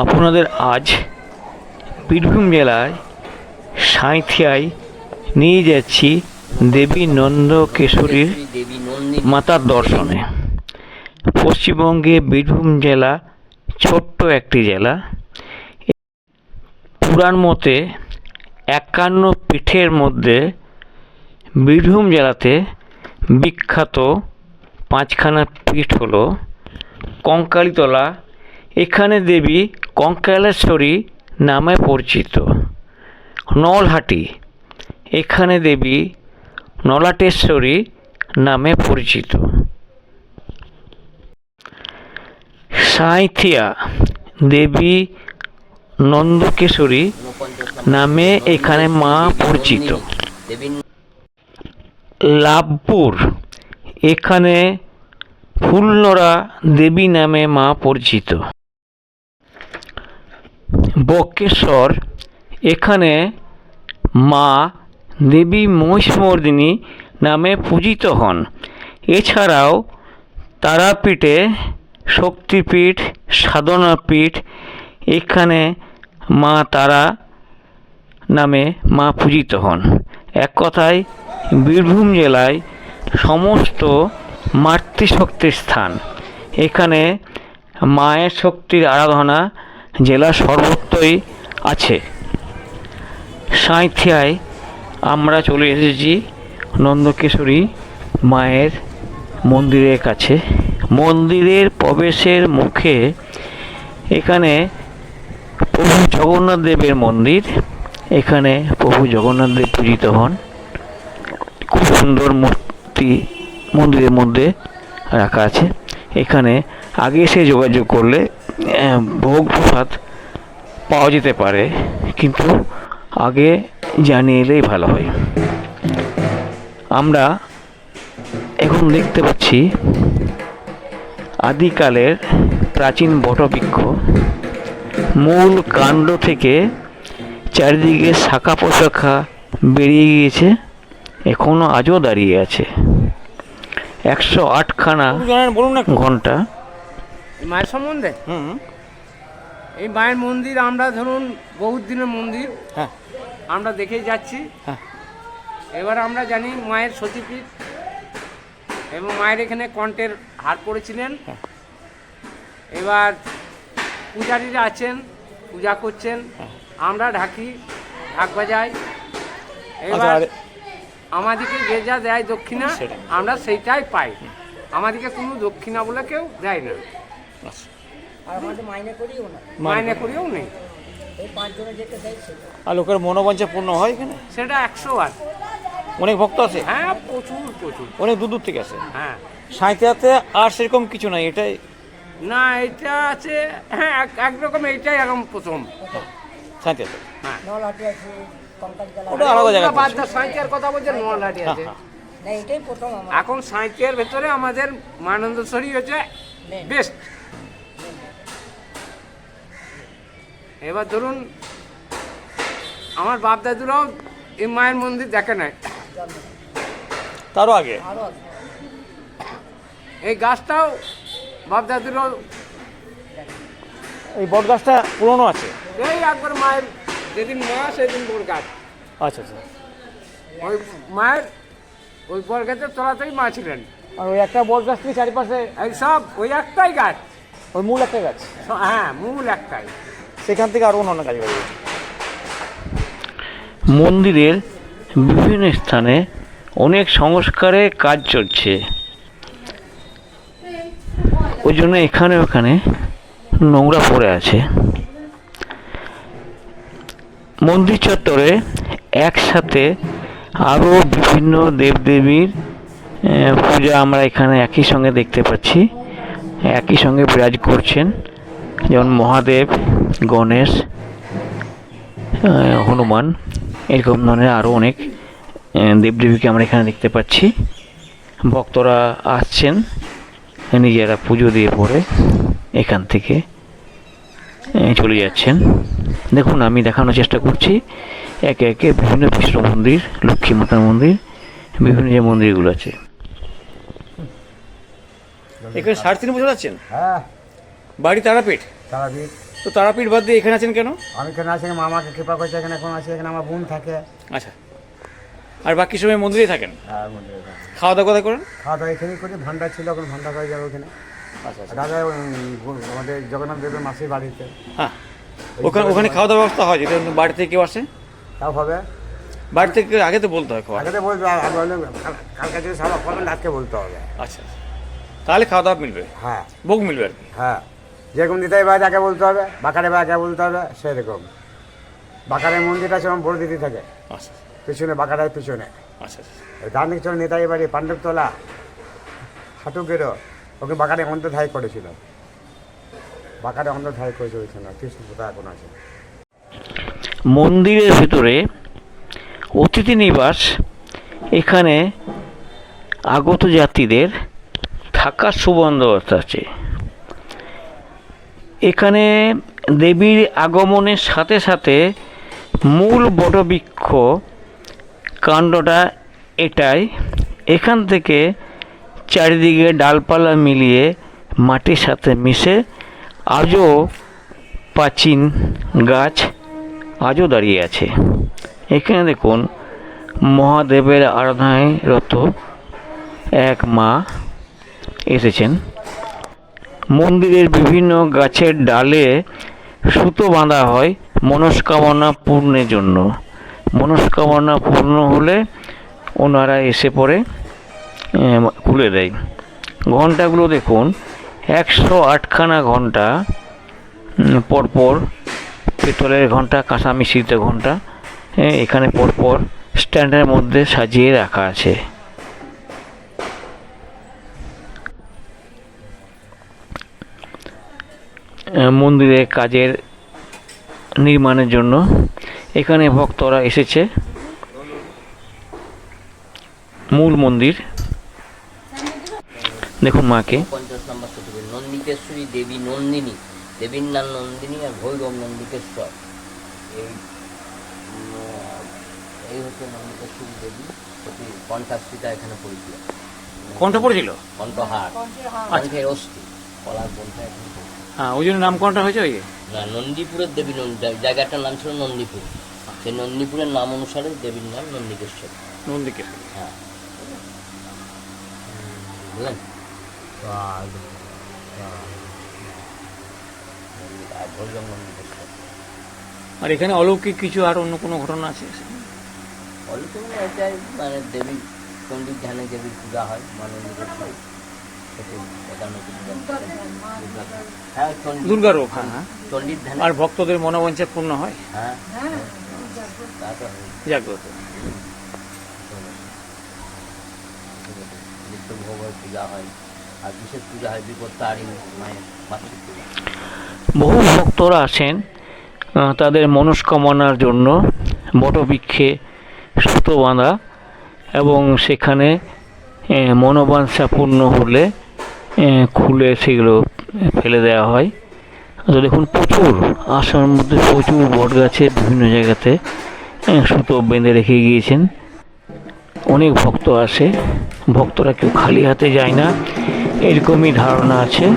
আপনাদের আজ বীরভূম জেলায় সাঁইথিয়ায় নিয়ে যাচ্ছি দেবী নন্দ কেশরীর মাতার দর্শনে। পশ্চিমবঙ্গে বীরভূম জেলা ছোট্ট একটি জেলা। পুরাণ মতে একান্ন পীঠের মধ্যে বীরভূম জেলাতে বিখ্যাত পাঁচখানা পীঠ হলো কঙ্কালীতলা। এখানে দেবী কঙ্কালেশ্বরী নামে পরিচিত। নলহাটি, এখানে দেবী নলাটেশ্বরী নামে পরিচিত। সাঁইথিয়া, দেবী নন্দকেশ্বরী নামে এখানে মা পরিচিত। লাভপুর, এখানে ফুলনরা দেবী নামে মা পরিচিত। বক্রেশ্বর এখানে মা দেবী মহিষমর্দিনী নামে পূজিত হন। এছাড়াও তারাপীঠে শক্তিপীঠ, সাধনাপীঠ, এখানে মা তারা নামে মা পূজিত হন। এক কথায়, বীরভূম জেলায় সমস্ত মাতৃশক্তির স্থান। এখানে মায়ের শক্তির আরাধনা জেলা সর্বত্রই আছে। সাঁইথিয়ায় আমরা চলে এসেছি নন্দকেশরী মায়ের মন্দিরের কাছে। মন্দিরের প্রবেশের মুখে এখানে প্রভু জগন্নাথ দেবের মন্দির, এখানে প্রভু জগন্নাথ দেব পূজিত হন। খুব সুন্দর মূর্তি মন্দিরের মধ্যে রাখা আছে। এখানে আগে এসে যোগাযোগ করলে ভোগ প্রসাদ পাওয়া যেতে পারে কিন্তু আগে জানিয়ে এলেই ভালো হয়। আমরা এখন দেখতে পাচ্ছি আদিকালের প্রাচীন বটবৃক্ষ। মূল কাণ্ড থেকে চারিদিকে শাখা পোশাখা বেরিয়ে গিয়েছে এখনও আজও দাঁড়িয়ে আছে। একশো আটখানা ঘণ্টা। মায়ের সম্বন্ধে? হুম। এই মায়ের মন্দির আমরা ধরুন বহুত দিনের মন্দির। হ্যাঁ। আমরা দেখেই যাচ্ছি। হ্যাঁ। এবার আমরা জানি মায়ের সতীপীঠ এবং মায়ের এখানে কণ্ঠের হার পড়েছিলেন। হ্যাঁ। এবার পূজারীরা আছেন পূজা করছেন। হ্যাঁ। আমরা ঢাকি ঢাক বাজাই। এবার আর- আমাদেরকে যে যা দেয় দক্ষিণা আমরা সেইটাই পাই। আমাদেরকে কোনো দক্ষিণা বলে কেউ দেয় না। আচ্ছা। মাইনে করিও না। মাইনে করিও নেই আর লোকের মনোবাঞ্ছা পূর্ণ হয় এখানে? সেটা একশো আর অনেক ভক্ত আছে? হ্যাঁ প্রচুর প্রচুর। অনেক দূর দূর থেকে আসে হ্যাঁ। সাঁইতিয়াতে আর সেরকম কিছু নাই এটাই? না এটা আছে হ্যাঁ এক- একরকম এইটাই এখন প্রথম। হ্যাঁ। ওটা আলাদা জায়গা বাদ কথা বলছে হ্যাঁ, আছে। হ্যাঁ। না এটাই প্রথম আমার। এখন সাঁইথিয়ার ভেতরে আমাদের মানন্দেশ্বরী হচ্ছে বেস্ট এবার ধরুন আমার বাপ দাদুরাও এই মায়ের মন্দির দেখে নাই। তারও আগে? এই গাছটাও বাপ দাদুরাও এই বট গাছটা পুরনো আছে? এই একবার মায়ের যেদিন মা সেদিন বোর গাছ। আচ্ছা আচ্ছা। ওই মায়ের ওই বর গাছের তলাতেই মা ছিলেন। আর ওই একটা বট গাছ থেকে চারিপাশে? এই সব ওই একটাই গাছ। ওই মূল একটা গাছ? হ্যাঁ মূল একটাই। সেখান থেকে আরও অন্য কাজ করা মন্দিরের বিভিন্ন স্থানে অনেক সংস্কারের কাজ চলছে। ওই জন্য এখানে ওখানে নোংরা পড়ে আছে। মন্দির চত্বরে একসাথে আরও বিভিন্ন দেবদেবীর পূজা আমরা এখানে একই সঙ্গে দেখতে পাচ্ছি। একই সঙ্গে বিরাজ করছেন। যেমন মহাদেব গণেশ হনুমান এরকম ধরনের আরও অনেক দেবদেবীকে আমরা এখানে দেখতে পাচ্ছি। ভক্তরা আসছেন নিজেরা পুজো দিয়ে পরে এখান থেকে চলে যাচ্ছেন। দেখুন আমি দেখানোর চেষ্টা করছি একে একে বিভিন্ন বিষ্ণু মন্দির লক্ষ্মী মাতার মন্দির বিভিন্ন যে মন্দিরগুলো আছে। এখানে সাড়ে তিন বছর আছেন? হ্যাঁ। বাড়ি তারাপীঠ? তারাপীঠ। তো তারাপীঠ বাদ দিয়ে এখানে আছেন কেন? আমি এখানে আছি মামাকে কৃপা করছে এখানে এখন আছি এখানে আমার বোন থাকে। আচ্ছা। আর বাকি সময় মন্দিরেই থাকেন? আর মন্দিরে থাকে। খাওয়া দাওয়া কোথায় করেন? খাওয়া দাওয়া এখানেই করি ভান্ডার ছিল এখন ভান্ডার হয়ে যাবে ওখানে। আচ্ছা আচ্ছা। দাদা উম, আমাদের জগন্নাথ দেবের মাসির বাড়িতে। হ্যাঁ। ওখানে ওখানে খাওয়া দাওয়ার ব্যবস্থা হয় যেটা বাড়ি থেকে কেউ আসে? তাও হবে। বাড়ি থেকে আগে তো বলতে হয় খাওয়া। আগে তো বলতে হবে, আগে বললে কাল- কালকে যদি সব করবেন আজকে বলতে হবে। আচ্ছা আচ্ছা। তাহলে খাওয়া দাওয়া মিলবে? হ্যাঁ। ভোগ মিলবে আর কি? হ্যাঁ। যেরকম দিতেই বাড়ি আগে বলতে হবে বাকারে বা আগে বলতে হবে সেরকম। বাকারের মন্দিরটা সেরকম বড় দিতে থাকে। আচ্ছা পিছনে বাকারের পিছনে। আচ্ছা আচ্ছা ধার্মিক চল নেতাই বাড়ি পাণ্ডবতলা হাটুকেরও ওকে বাকারে অন্তর্ধায় করেছিল। বাকারে অন্তর্ধায় করেছে ওইখানে কৃষ্ণ কোথায় এখন আছে। মন্দিরের ভেতরে অতিথি নিবাস এখানে আগত যাত্রীদের থাকার সুবন্দোবস্ত আছে। এখানে দেবীর আগমনের সাথে সাথে মূল বটবৃক্ষ কাণ্ডটা এটাই। এখান থেকে চারিদিকে ডালপালা মিলিয়ে মাটির সাথে মিশে আজও প্রাচীন গাছ আজও দাঁড়িয়ে আছে। এখানে দেখুন, মহাদেবের আরাধনায় রত এক মা এসেছেন। মন্দিরের বিভিন্ন গাছের ডালে সুতো বাঁধা হয় মনস্কামনা পূর্ণের জন্য। মনস্কামনা পূর্ণ হলে ওনারা এসে পরে খুলে দেয়। ঘন্টাগুলো দেখুন, একশো আটখানা ঘণ্টা পরপর পেতলের ঘণ্টা কাঁসা মিশ্রিত ঘণ্টা এখানে পরপর স্ট্যান্ডের মধ্যে সাজিয়ে রাখা আছে। এ, মন্দিরে কাজের নির্মাণের জন্য এখানে ভক্তরা এসেছে। মূল মন্দির। দেখুন মাকে। পঞ্চাশ নম্বর শতকে নন্দিকেশ্বরী দেবী নন্দিনী দেবীর নাম নন্দিনী আর ভৈরব নন্দিকেশ্বর। এই এই হচ্ছে নন্দিকেশ্বরী দেবী সতী এখানে পরিচিত। কণ্ঠ পড়েছিল কণ্ঠহার কণ্ঠের অস্থি কলার কণ্ঠ এখানে। হ্যাঁ ওই জন্য নাম কোনটা হয়েছে ওই? না নন্দীপুরের দেবী নন্দী জায়গাটার নাম ছিল নন্দীপুর। সেই নন্দীপুরের নাম অনুসারে দেবীর নাম নন্দিকেশ্বর। নন্দীকে হ্যাঁ। বুঝলেন? আর নন্দিকেশ্বর এখানে অলৌকিক কিছু আর অন্য কোনো ঘটনা আছে? অলৌকিক মানে এটাই মানে দেবী চণ্ডীর ধ্যানে দেবীর পূজা হয় মাননীয় দুর্গা রূপ হ্যাঁ আর ভক্তদের মনোবাঞ্ছা পূর্ণ হয়। হ্যাঁ। জাগ্রত। পূজা হয় আর বিশেষ পূজা হয় বিপদ তারিণী মায়ের বহু ভক্তরা আসেন তাদের মনস্কামনার জন্য বটবৃক্ষে সুতো বাঁধা এবং সেখানে মনোবাঞ্ছা পূর্ণ হলে খুলে সেগুলো ফেলে দেওয়া হয়। তো দেখুন প্রচুর আসামের মধ্যে প্রচুর বট গাছে বিভিন্ন জায়গাতে সুতো বেঁধে রেখে গিয়েছেন। অনেক ভক্ত আসে। ভক্তরা কেউ খালি হাতে যায় না। এরকমই ধারণা আছে।